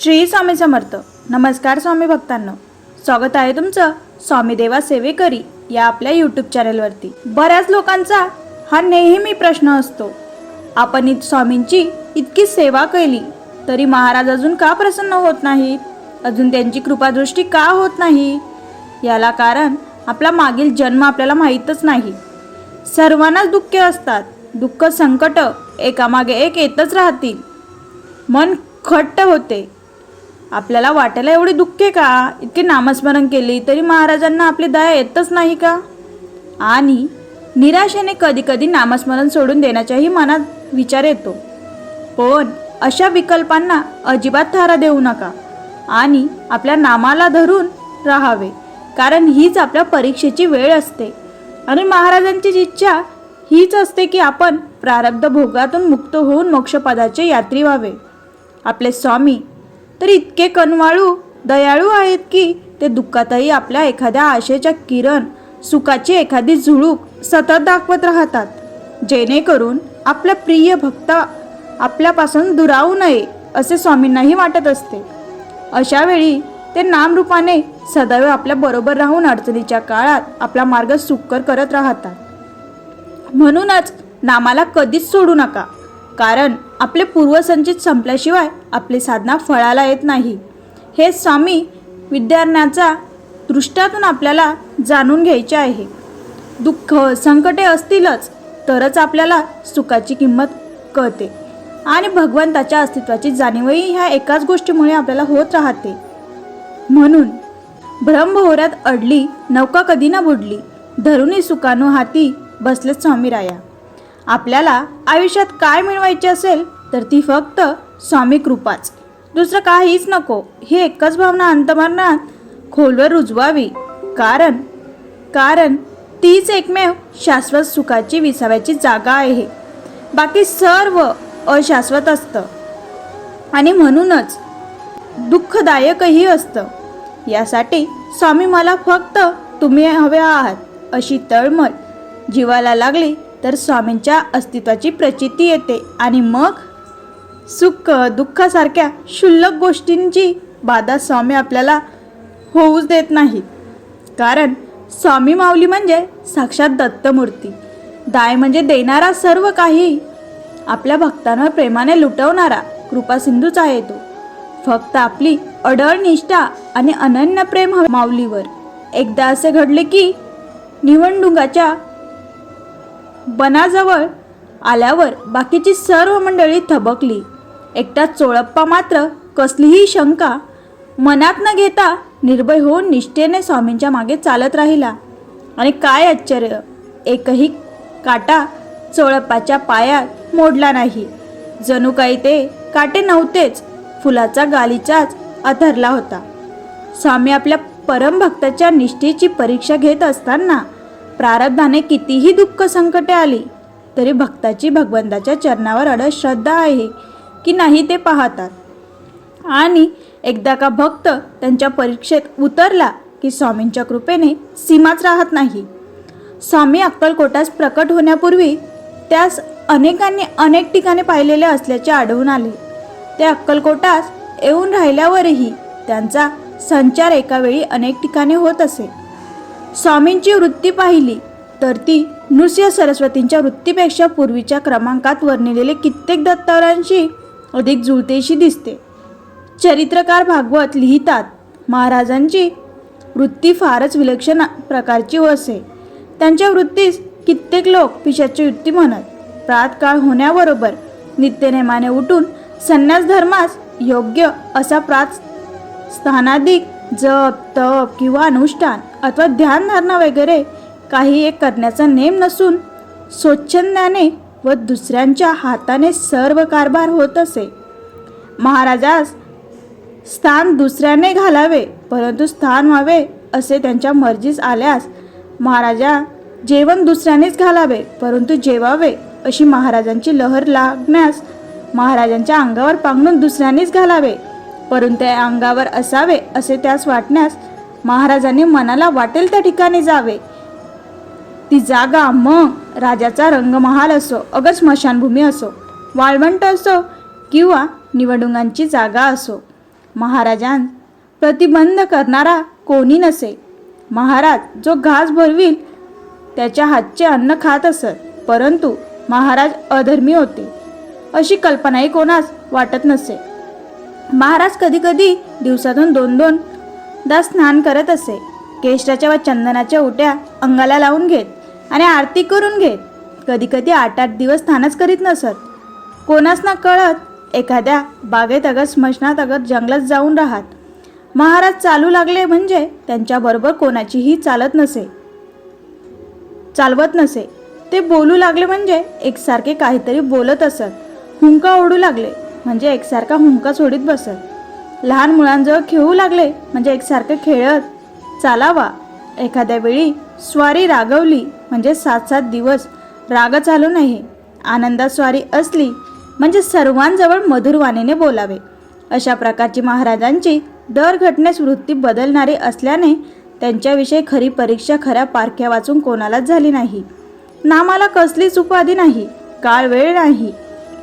श्री स्वामी समर्थ. नमस्कार स्वामी भक्तांनो. स्वागत आहे तुमचं स्वामी देवा सेवेकरी या आपल्या यूट्यूब चॅनलवरती बऱ्याच लोकांचा हा नेहमी प्रश्न असतो आपण स्वामींची इतकी सेवा केली तरी महाराज अजून का प्रसन्न होत नाहीत? अजून त्यांची कृपादृष्टी का होत नाही? याला कारण आपला मागील जन्म आपल्याला माहीतच नाही. सर्वांनाच दुःखे असतात दुःख संकट एकामागे एक येतच राहतील. मन खट्ट होते आपल्याला वाटायला एवढी दुःखे का? इतके नामस्मरण केली तरी महाराजांना आपली दया येतच नाही का? आणि निराशेने कधी कधी नामस्मरण सोडून देण्याच्याही मनात विचार येतो. पण अशा विकल्पांना अजिबात थारा देऊ नका आणि आपल्या नामाला धरून राहावे कारण हीच आपल्या परीक्षेची वेळ असते. आणि महाराजांची इच्छा हीच असते की आपण प्रारब्ध भोगातून मुक्त होऊन मोक्षपदाचे यात्री व्हावे. आपले स्वामी तर इतके कनवाळू दयाळू आहेत की ते दुःखातही आपल्या एखाद्या आशेच्या किरण सुखाची एखादी झुळूक सतत दाखवत राहतात. जेणेकरून आपला प्रिय भक्त आपल्यापासून दुरावू नये असे स्वामींनाही वाटत असते. अशा वेळी ते नामरूपाने सदैव आपल्या बरोबर राहून अडचणीच्या काळात आपला मार्ग सुकर करत राहतात. म्हणूनच नामाला कधीच सोडू नका. कारण आपले पूर्वसंचित संपल्याशिवाय आपली साधना फळाला येत नाही. हे स्वामी विद्यार्थ्याचा दृष्ट्यातून आपल्याला जाणून घ्यायचे आहे. दुःख संकटे असतीलच तरच आपल्याला सुखाची किंमत कळते. आणि भगवंताच्या अस्तित्वाची जाणीवही ह्या एकाच गोष्टीमुळे आपल्याला होत राहते. म्हणून ब्रह्महोऱ्यात अडली नौका कधी ना बुडली धरुणी सुकानो हाती बसलेत स्वामी राया आपल्याला आयुष्यात काय मिळवायचे असेल तर ती फक्त स्वामी कृपाच. दुसरं काहीच नको. ही एकच भावना अंतमरणात खोलवर रुजवावी. कारण कारण तीच एकमेव शाश्वत सुखाची विसाव्याची जागा आहे. बाकी सर्व अशाश्वत असतं. आणि म्हणूनच दुःखदायकही असतं. यासाठी स्वामी मला फक्त तुम्ही हवे आहात अशी तळमळ जीवाला लागली तर स्वामींच्या अस्तित्वाची प्रचिती येते. आणि मग? सुख दुःखासारख्या क्षुल्लक गोष्टींची बाधा स्वामी आपल्याला होऊच देत नाहीत कारण स्वामी माऊली म्हणजे साक्षात दत्तमूर्ती. दाय म्हणजे देणारा सर्व काही. आपल्या भक्तांवर प्रेमाने लुटवणारा कृपासिंधूच आहे तो फक्त आपली अडळ निष्ठा आणि अनन्य प्रेम माऊलीवर. एकदा असे घडले की निवडणुकाच्या बनाजवळ आल्यावर बाकीची सर्व मंडळी थबकली. एकटा चोळप्पा मात्र कसलीही शंका मनात न घेता निर्भय होऊन निष्ठेने स्वामींच्या मागे चालत राहिला. आणि काय आश्चर्य एकही काटा चोळप्पाच्या पायात मोडला नाही. जणू काही ते काटे नव्हतेच फुलाचा गालीचाच अथरला होता. स्वामी आपल्या परमभक्ताच्या निष्ठेची परीक्षा घेत असताना प्रारब्धाने कितीही दुःख संकटे आली तरी भक्ताची भगवंताच्या चरणावर अडळ श्रद्धा आहे की नाही ते पाहतात. आणि एकदा का भक्त त्यांच्या परीक्षेत उतरला की स्वामींच्या कृपेने सीमाच राहत नाही. स्वामी अक्कलकोटास प्रकट होण्यापूर्वी त्यास अनेकांनी अनेक ठिकाणी पाहिलेले असल्याचे आढळून आले. ते अक्कलकोटास येऊन राहिल्यावरही त्यांचा संचार एकावेळी अनेक ठिकाणी होत असे. स्वामींची वृत्ती पाहिली तर ती नृसिंह सरस्वतींच्या वृत्तीपेक्षा पूर्वीच्या क्रमांकात वर्णिलेले कित्येक दत्तावरांशी अधिक जुळतेशी दिसते. चरित्रकार भागवत लिहितात महाराजांची वृत्ती फारच विलक्षण प्रकारची असे. त्यांच्या वृत्तीस कित्येक लोक पिशाची वृत्ती म्हणत प्रातकाळ होण्याबरोबर नित्यनेमाने उठून संन्यास धर्मास योग्य असा प्रात स्थानाधिक जप तप किंवा अनुष्ठान अथवा ध्यानधारणा वगैरे काही एक करण्याचा नेम नसून स्वच्छंदाने व दुसऱ्यांच्या हाताने सर्व कारभार होत असे. महाराजास स्थान दुसऱ्याने घालावे परंतु स्थान व्हावे असे त्यांच्या मर्जीस आल्यास महाराजा जेवण दुसऱ्यानेच घालावे परंतु जेवावे अशी महाराजांची लहर लागण्यास महाराजांच्या अंगावर पांघरून दुसऱ्यानेच घालावे. परंतु त्या अंगावर असावे असे त्यास वाटण्यास महाराजांनी मनाला वाटेल त्या ठिकाणी जावे. ती जागा मग राजाचा रंगमहाल असो अगर स्मशानभूमी असो वाळवंट असो किंवा निवडुंगांची जागा असो. महाराजां प्रतिबंध करणारा कोणी नसे. महाराज जो घास भरवील त्याच्या हातचे अन्न खात असत परंतु महाराज अधर्मी होते. अशी कल्पनाही कोणास वाटत नसे. महाराज कधीकधी दिवसातून दोन दोन दा स्नान करत असे. केशराच्या व चंदनाच्या उट्या अंगाला लावून घेत आणि आरती करून घेत. कधीकधी आठ आठ दिवस स्नानच करीत नसत. कोणास ना कळत एखाद्या बागेत अगत स्मशनात अगत जंगलात जाऊन राहत. महाराज चालू लागले म्हणजे त्यांच्याबरोबर कोणाचीही चालत नसे. चालवत नसे. ते बोलू लागले म्हणजे एकसारखे काहीतरी बोलत असत. हुंका ओढू लागले. म्हणजे एकसारखा हुंका सोडीत बसत. लहान मुलांजवळ खेळू लागले म्हणजे एकसारखं खेळत. चालावा. एखाद्या वेळी स्वारी रागवली म्हणजे सात सात दिवस राग चालू नये आनंदात स्वारी असली म्हणजे सर्वांजवळ मधुरवाणीने बोलावे. अशा प्रकारची महाराजांची दर घटनेस वृत्ती बदलणारी असल्याने त्यांच्याविषयी खरी परीक्षा खऱ्या पारख्या वाचून कोणालाच झाली नाही. नामाला कसलीच उपाधी नाही. काळ वेळ नाही.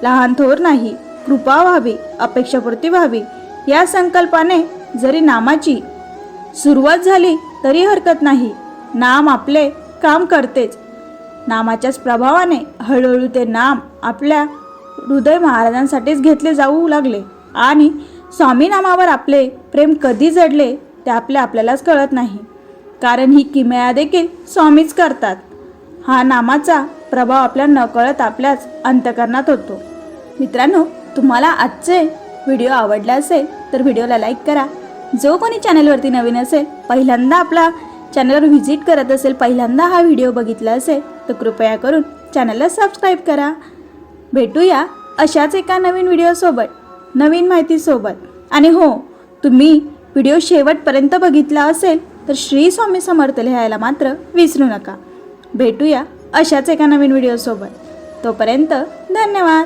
लहान थोर नाही. कृपा व्हावी अपेक्षापूर्ती व्हावी या संकल्पाने जरी नामाची सुरुवात झाली तरी हरकत नाही. नाम आपले काम करतेच. नामाच्याच प्रभावाने हळूहळू ते नाम आपल्या हृदय महाराजांसाठीच घेतले जाऊ लागले आणि स्वामी नामावर आपले प्रेम कधी जडले ते आपल्या आपल्यालाच कळत नाही. कारण ही किमया देखील स्वामीच करतात. हा नामाचा प्रभाव आपल्या नकळत आपल्याच अंतकरणात होतो. मित्रांनो तुम्हाला आजचे व्हिडिओ आवडला असेल तर व्हिडिओला लाईक करा. जो कोणी चॅनलवरती नवीन असेल पहिल्यांदा आपला चॅनलवर व्हिजिट करत असेल पहिल्यांदा हा व्हिडिओ बघितला असेल तर कृपया करून चॅनलला सबस्क्राईब करा. भेटूया अशाच एका नवीन व्हिडिओसोबत नवीन माहितीसोबत. आणि हो तुम्ही व्हिडिओ शेवटपर्यंत बघितला असेल तर श्री स्वामी समर्थ लिहायला मात्र विसरू नका. भेटूया अशाच एका नवीन व्हिडिओसोबत. तोपर्यंत धन्यवाद.